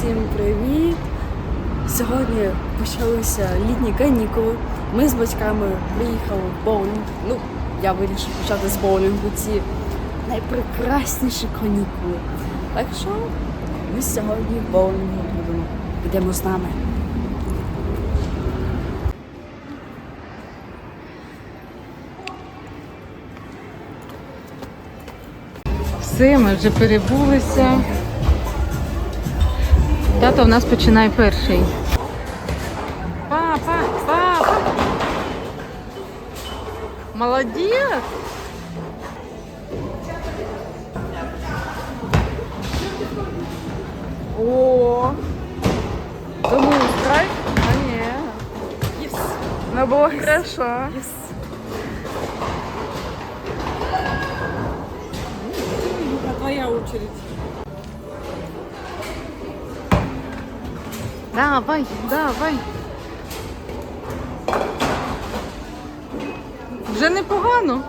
Всім привіт! Сьогодні почалися літні канікули. Ми з батьками приїхали в боулінг. Ну, я вирішив почати з боулінгу ці найпрекрасніші канікули. Так що ми сьогодні в боулінгу будемо. Підемо з нами. Все, ми вже перебулися. Тато в нас починає перший. Папа, папа. Молодець. О, думаю, страйк? А ні. Єс! Ну було хорошо. Єс! Твоя очередь. Давай, давай. Вже непогано.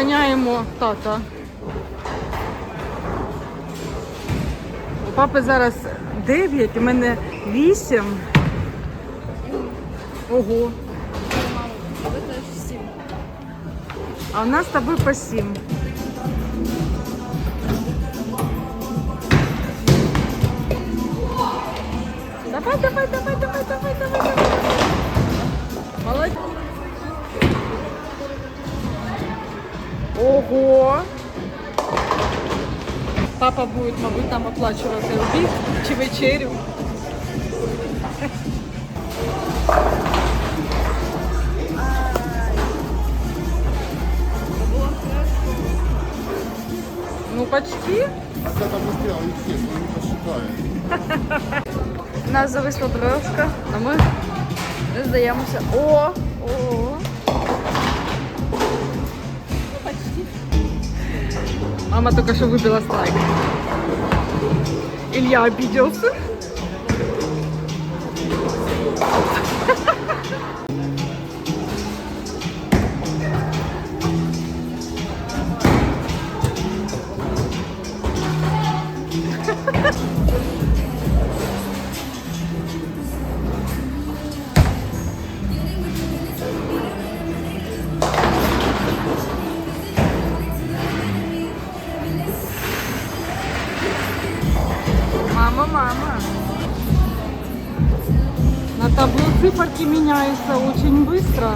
Доганяємо тата. У папи зараз 9, у мене 8. Ого. А у нас з тобою по 7. Давай, давай, давай, давай, давай, Ого. Папа буде, мабуть, нам оплачувати обід чи вечерю. Ну, почти. Там нас зависла дорожка, а ми не здаємося. О! О! Мама только что выбила страйк. Илья обиделся. Мама, мама. На табло циферки меняются очень быстро.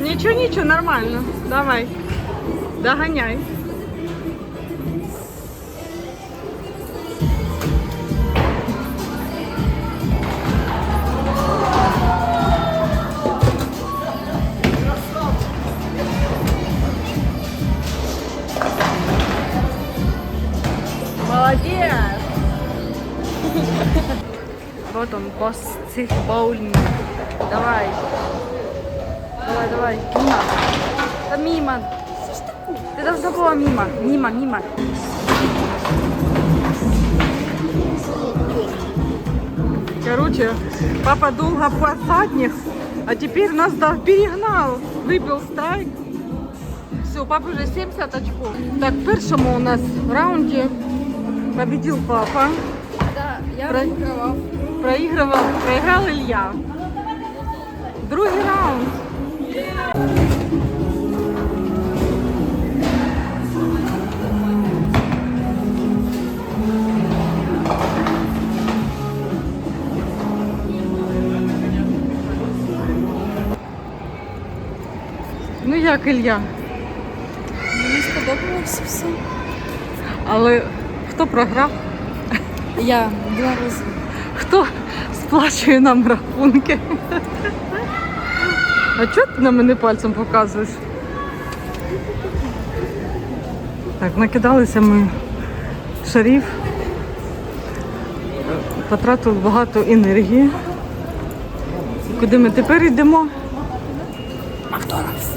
Ничего, ничего, нормально. Давай. Догоняй. Молодець! Вот он, босс цих боулінгів. Давай. Давай, давай. Мимо. Да мимо. Ты должна была мимо. Мимо, мимо. Короче, папа долго посадник, а теперь нас да, перегнал. Выбил страйк. Все, папа уже 70 очков. Так, в у нас раунде победил папа. Да, я Про- вигравав. Проигрывал, проиграл Илья. Другий раунд. Ну як Ілля? Мені сподобалося все. Але хто програв? Я рази. Хто сплачує нам рахунки? А чого ти на мене пальцем показуєш? Так, накидалися ми шарів. потратили багато енергії. Куди ми тепер йдемо? Макдональдс.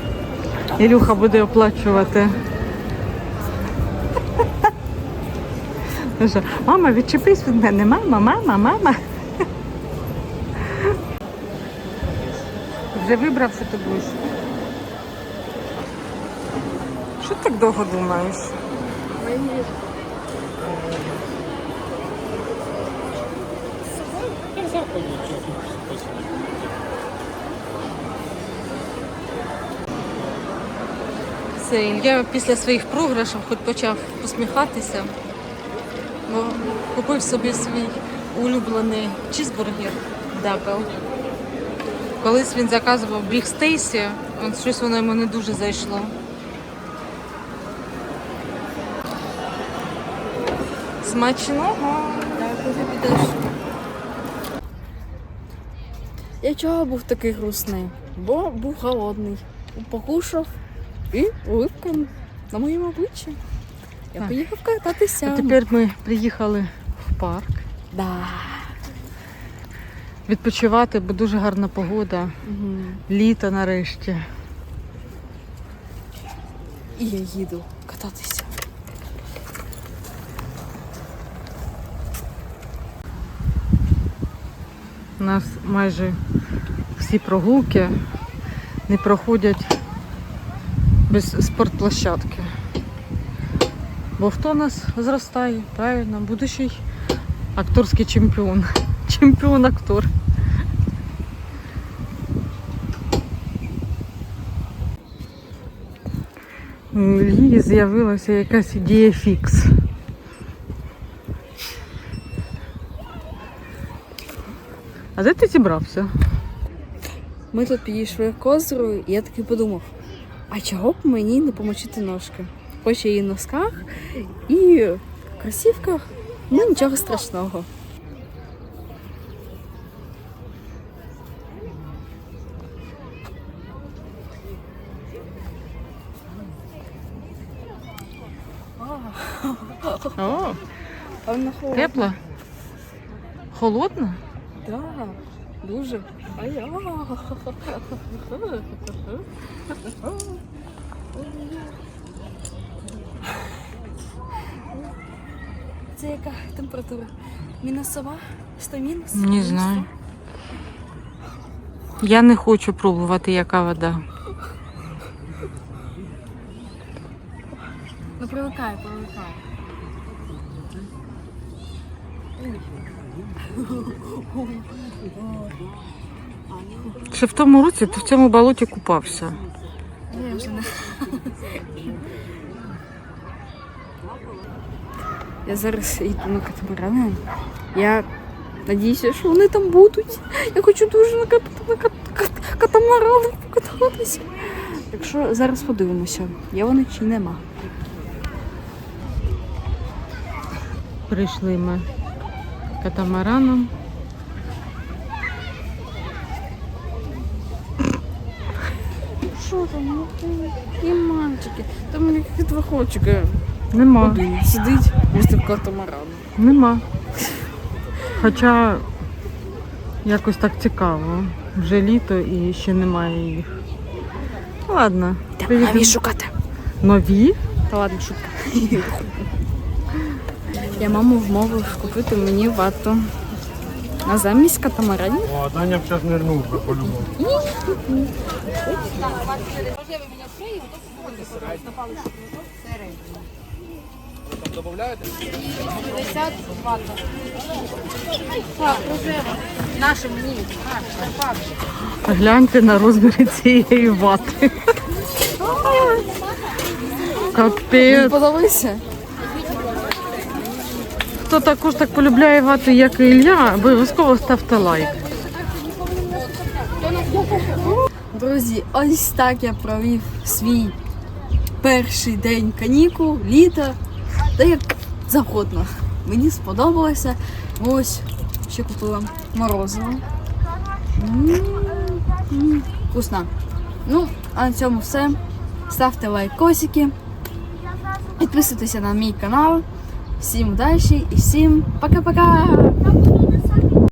Ілюха буде оплачувати. Каже, Мама, відчепись від мене. Мама, мама, мама. Вже вибрав, що будеш. Що ти так довго думаєш? Ілля після своїх програшів хоч почав посміхатися, бо купив собі свій улюблений чізбургер дабл. Колись він заказував біг Стейсі, от щось воно йому не дуже зайшло. Смачного. Куди підеш? Я чого був такий грустний? Бо був голодний. Покушав і улипка на моєму обличчі. Я Так. поїхав кататися. А тепер ми приїхали в парк Да. відпочивати, бо дуже гарна погода. Угу. Літо нарешті. І я їду кататися. У нас майже всі прогулки не проходять без спортплощадки. Бо хто у нас зростає? Правильно, будущий акторський чемпіон. Чемпіон-актор. У Ільї з'явилася якась ідея фікс. А де ти зібрався? Ми тут підійшли к озеру, і я таки подумав, а чого б мені не помочити ножки? Хоч і носках, і кросівках, ну нічого страшного. О, тепла? Холодна? Да, дуже. А я. Це яка температура? Мінусова? 100 мінус? Не знаю. Я не хочу пробувати, яка вода. Ну привикай, привикай. Ще в тому році ти в цьому болоті купався. Я вже не. Я зараз йду на катамарани. Я надіюся, що вони там будуть. Я хочу дуже на, кат... на кат... кат... покататися. Якщо зараз подивимося, є вони чи нема. Прийшли ми катамараном. Що там? Ну, Які мальчики? Там якісь два хлопчики. Нема. Один сидить вместо катамарану. Нема. Хоча якось так цікаво. Вже літо і ще немає їх. Ладно. Там нові шукати. Нові? Та ладно, шутка. Я маму вмовив купити мені вату. На замість катамаранів. О, Даня сейчас нырнул бы по-любому. Гляньте на розміри цієї вати. Капець. подалися? Хто також так полюбляє вату, як і Ілля, обов'язково ставте лайк. Друзі, ось так я провів свій перший день канікул, літа, та як завгодно. Мені сподобалося. Ось, ще купила морозиво. Вкусно. Ну, а на цьому все. Ставте лайкосики. Підписуйтеся на мій канал. Всім удачі і всім пока-пока!